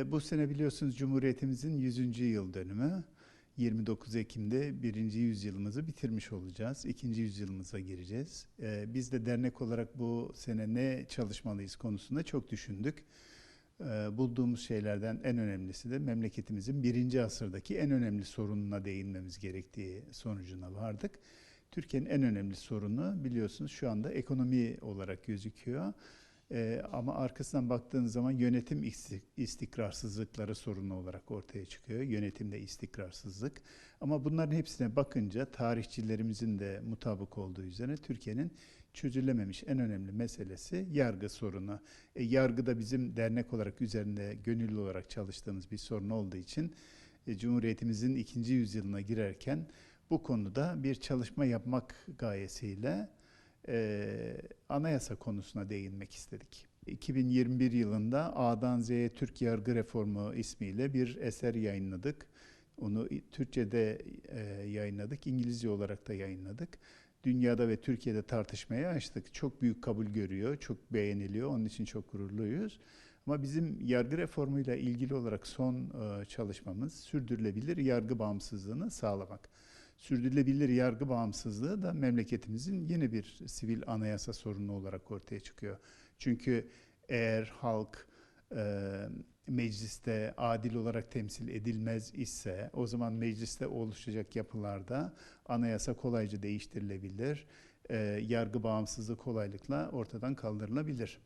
E, Bu sene biliyorsunuz Cumhuriyetimizin 100. yıl dönümü. 29 Ekim'de birinci yüzyılımızı bitirmiş olacağız. İkinci yüzyılımıza gireceğiz. E, Biz de dernek olarak bu sene ne çalışmalıyız konusunda çok düşündük. E, Bulduğumuz şeylerden en önemlisi de memleketimizin birinci asırdaki en önemli sorununa değinmemiz gerektiği sonucuna vardık. Türkiye'nin en önemli sorunu biliyorsunuz şu anda ekonomi olarak gözüküyor. Ee, ama arkasından baktığınız zaman yönetim isti- istikrarsızlıkları sorunu olarak ortaya çıkıyor. Yönetimde istikrarsızlık. Ama bunların hepsine bakınca tarihçilerimizin de mutabık olduğu üzere Türkiye'nin çözülememiş en önemli meselesi yargı sorunu. E, yargı da bizim dernek olarak üzerinde gönüllü olarak çalıştığımız bir sorun olduğu için e, Cumhuriyetimizin ikinci yüzyılına girerken bu konuda bir çalışma yapmak gayesiyle e, anayasa konusuna değinmek istedik. 2021 yılında A'dan Z'ye Türk Yargı Reformu ismiyle bir eser yayınladık. Onu Türkçe'de e, yayınladık, İngilizce olarak da yayınladık. Dünyada ve Türkiye'de tartışmaya açtık. Çok büyük kabul görüyor, çok beğeniliyor. Onun için çok gururluyuz. Ama bizim yargı reformuyla ilgili olarak son çalışmamız sürdürülebilir yargı bağımsızlığını sağlamak. Sürdürülebilir yargı bağımsızlığı da memleketimizin yeni bir sivil anayasa sorunu olarak ortaya çıkıyor. Çünkü eğer halk e, mecliste adil olarak temsil edilmez ise o zaman mecliste oluşacak yapılarda anayasa kolayca değiştirilebilir. E, yargı bağımsızlığı kolaylıkla ortadan kaldırılabilir.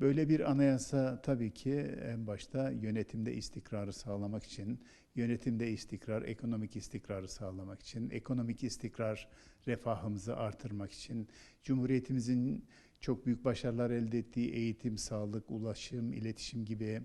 Böyle bir anayasa tabii ki en başta yönetimde istikrarı sağlamak için, yönetimde istikrar, ekonomik istikrarı sağlamak için, ekonomik istikrar refahımızı artırmak için, Cumhuriyetimizin çok büyük başarılar elde ettiği eğitim, sağlık, ulaşım, iletişim gibi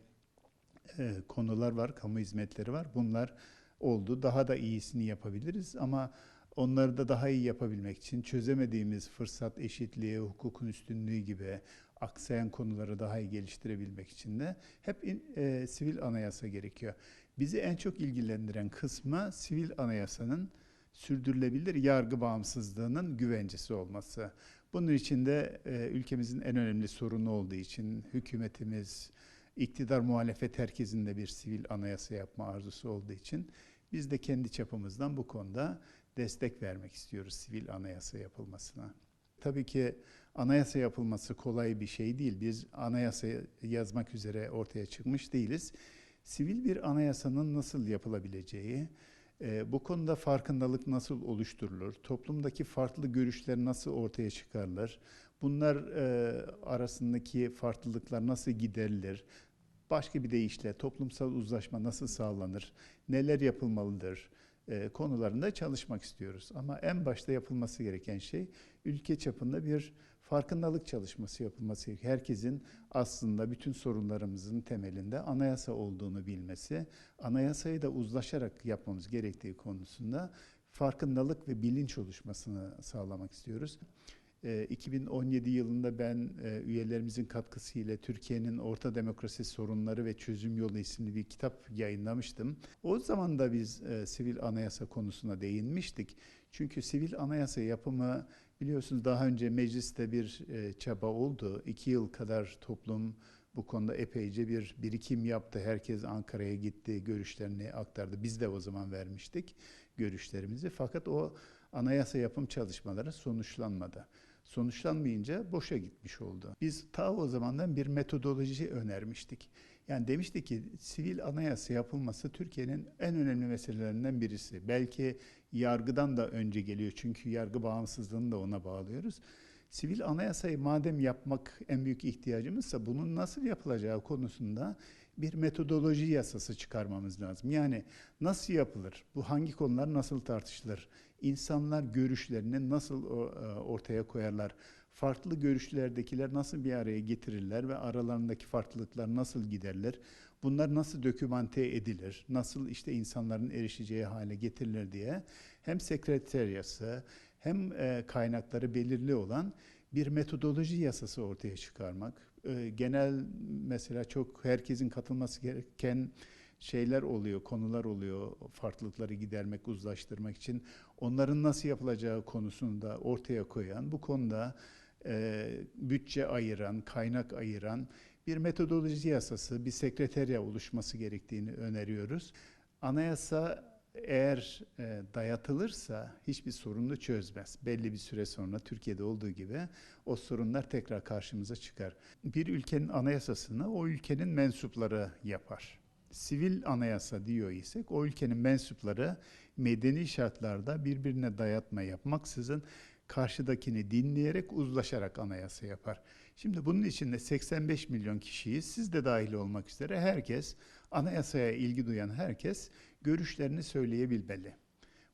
e, konular var, kamu hizmetleri var. Bunlar oldu. Daha da iyisini yapabiliriz ama onları da daha iyi yapabilmek için çözemediğimiz fırsat eşitliği, hukukun üstünlüğü gibi aksayan konuları daha iyi geliştirebilmek için de hep in- e, sivil anayasa gerekiyor. Bizi en çok ilgilendiren kısmı sivil anayasanın sürdürülebilir yargı bağımsızlığının güvencesi olması. Bunun için de e, ülkemizin en önemli sorunu olduğu için hükümetimiz, iktidar muhalefet herkesin de bir sivil anayasa yapma arzusu olduğu için biz de kendi çapımızdan bu konuda destek vermek istiyoruz sivil anayasa yapılmasına. Tabii ki anayasa yapılması kolay bir şey değil. Biz anayasa yazmak üzere ortaya çıkmış değiliz. Sivil bir anayasanın nasıl yapılabileceği, e, bu konuda farkındalık nasıl oluşturulur, toplumdaki farklı görüşler nasıl ortaya çıkarılır, bunlar e, arasındaki farklılıklar nasıl giderilir, başka bir deyişle toplumsal uzlaşma nasıl sağlanır, neler yapılmalıdır e, konularında çalışmak istiyoruz. Ama en başta yapılması gereken şey ülke çapında bir farkındalık çalışması yapılması. Herkesin aslında bütün sorunlarımızın temelinde anayasa olduğunu bilmesi, anayasayı da uzlaşarak yapmamız gerektiği konusunda farkındalık ve bilinç oluşmasını sağlamak istiyoruz. E, 2017 yılında ben e, üyelerimizin katkısıyla Türkiye'nin Orta Demokrasi Sorunları ve Çözüm Yolu isimli bir kitap yayınlamıştım. O zaman da biz e, sivil anayasa konusuna değinmiştik. Çünkü sivil anayasa yapımı biliyorsunuz daha önce mecliste bir e, çaba oldu. İki yıl kadar toplum bu konuda epeyce bir birikim yaptı. Herkes Ankara'ya gitti, görüşlerini aktardı. Biz de o zaman vermiştik görüşlerimizi. Fakat o anayasa yapım çalışmaları sonuçlanmadı. Sonuçlanmayınca boşa gitmiş oldu. Biz ta o zamandan bir metodoloji önermiştik. Yani demiştik ki sivil anayasa yapılması Türkiye'nin en önemli meselelerinden birisi. Belki yargıdan da önce geliyor çünkü yargı bağımsızlığını da ona bağlıyoruz. Sivil anayasayı madem yapmak en büyük ihtiyacımızsa bunun nasıl yapılacağı konusunda bir metodoloji yasası çıkarmamız lazım. Yani nasıl yapılır? Bu hangi konular nasıl tartışılır? İnsanlar görüşlerini nasıl e, ortaya koyarlar? Farklı görüşlerdekiler nasıl bir araya getirirler ve aralarındaki farklılıklar nasıl giderilir? Bunlar nasıl dokümante edilir? Nasıl işte insanların erişeceği hale getirilir diye hem sekreteryası hem e, kaynakları belirli olan bir metodoloji yasası ortaya çıkarmak. E, genel mesela çok herkesin katılması gereken şeyler oluyor, konular oluyor. Farklılıkları gidermek, uzlaştırmak için onların nasıl yapılacağı konusunda ortaya koyan, bu konuda e, bütçe ayıran, kaynak ayıran bir metodoloji yasası, bir sekreterya oluşması gerektiğini öneriyoruz. Anayasa eğer e, dayatılırsa hiçbir sorunu çözmez. Belli bir süre sonra Türkiye'de olduğu gibi o sorunlar tekrar karşımıza çıkar. Bir ülkenin anayasasını o ülkenin mensupları yapar. Sivil anayasa diyor isek o ülkenin mensupları medeni şartlarda birbirine dayatma yapmaksızın karşıdakini dinleyerek uzlaşarak anayasa yapar. Şimdi bunun içinde 85 milyon kişiyi siz de dahil olmak üzere herkes anayasaya ilgi duyan herkes görüşlerini söyleyebilmeli.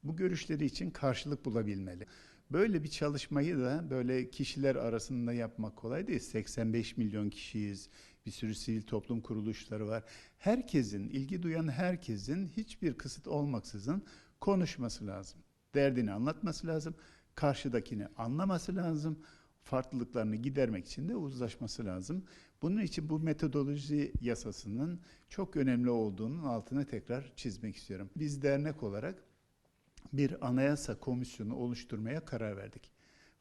Bu görüşleri için karşılık bulabilmeli. Böyle bir çalışmayı da böyle kişiler arasında yapmak kolay değil. 85 milyon kişiyiz. Bir sürü sivil toplum kuruluşları var. Herkesin, ilgi duyan herkesin hiçbir kısıt olmaksızın konuşması lazım. Derdini anlatması lazım. Karşıdakini anlaması lazım. Farklılıklarını gidermek için de uzlaşması lazım. Bunun için bu metodoloji yasasının çok önemli olduğunun altını tekrar çizmek istiyorum. Biz dernek olarak bir anayasa komisyonu oluşturmaya karar verdik.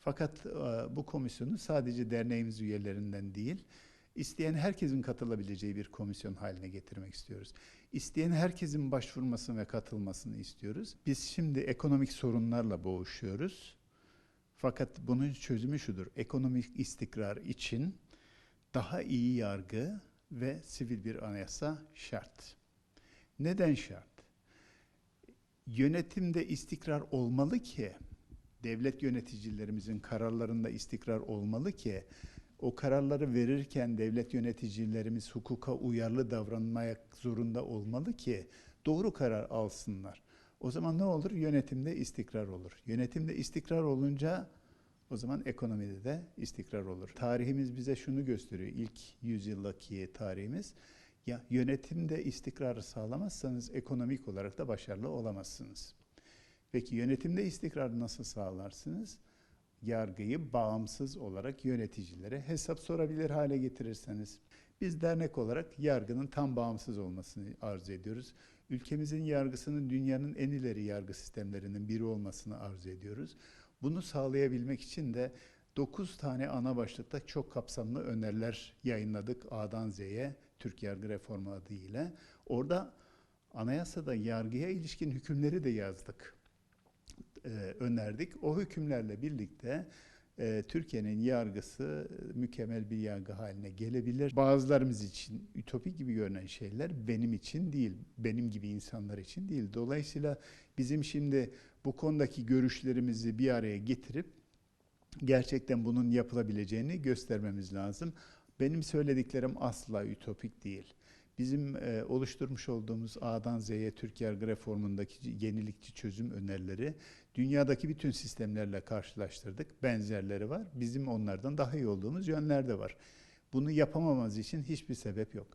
Fakat e, bu komisyonu sadece derneğimiz üyelerinden değil, isteyen herkesin katılabileceği bir komisyon haline getirmek istiyoruz. İsteyen herkesin başvurmasını ve katılmasını istiyoruz. Biz şimdi ekonomik sorunlarla boğuşuyoruz. Fakat bunun çözümü şudur. Ekonomik istikrar için daha iyi yargı ve sivil bir anayasa şart. Neden şart? Yönetimde istikrar olmalı ki, devlet yöneticilerimizin kararlarında istikrar olmalı ki, o kararları verirken devlet yöneticilerimiz hukuka uyarlı davranmaya zorunda olmalı ki doğru karar alsınlar. O zaman ne olur? Yönetimde istikrar olur. Yönetimde istikrar olunca o zaman ekonomide de istikrar olur. Tarihimiz bize şunu gösteriyor. İlk yüzyıldaki tarihimiz. Ya yönetimde istikrarı sağlamazsanız ekonomik olarak da başarılı olamazsınız. Peki yönetimde istikrarı nasıl sağlarsınız? Yargıyı bağımsız olarak yöneticilere hesap sorabilir hale getirirseniz. Biz dernek olarak yargının tam bağımsız olmasını arzu ediyoruz. Ülkemizin yargısının dünyanın en ileri yargı sistemlerinin biri olmasını arzu ediyoruz. Bunu sağlayabilmek için de 9 tane ana başlıkta çok kapsamlı öneriler yayınladık A'dan Z'ye Türk Yargı Reformu adıyla. Orada anayasada yargıya ilişkin hükümleri de yazdık, e, önerdik. O hükümlerle birlikte e, Türkiye'nin yargısı mükemmel bir yargı haline gelebilir. Bazılarımız için ütopik gibi görünen şeyler benim için değil, benim gibi insanlar için değil. Dolayısıyla bizim şimdi bu konudaki görüşlerimizi bir araya getirip gerçekten bunun yapılabileceğini göstermemiz lazım. Benim söylediklerim asla ütopik değil. Bizim e, oluşturmuş olduğumuz A'dan Z'ye Türk Yargı Reformu'ndaki yenilikçi çözüm önerileri dünyadaki bütün sistemlerle karşılaştırdık. Benzerleri var. Bizim onlardan daha iyi olduğumuz yönler de var. Bunu yapamamamız için hiçbir sebep yok.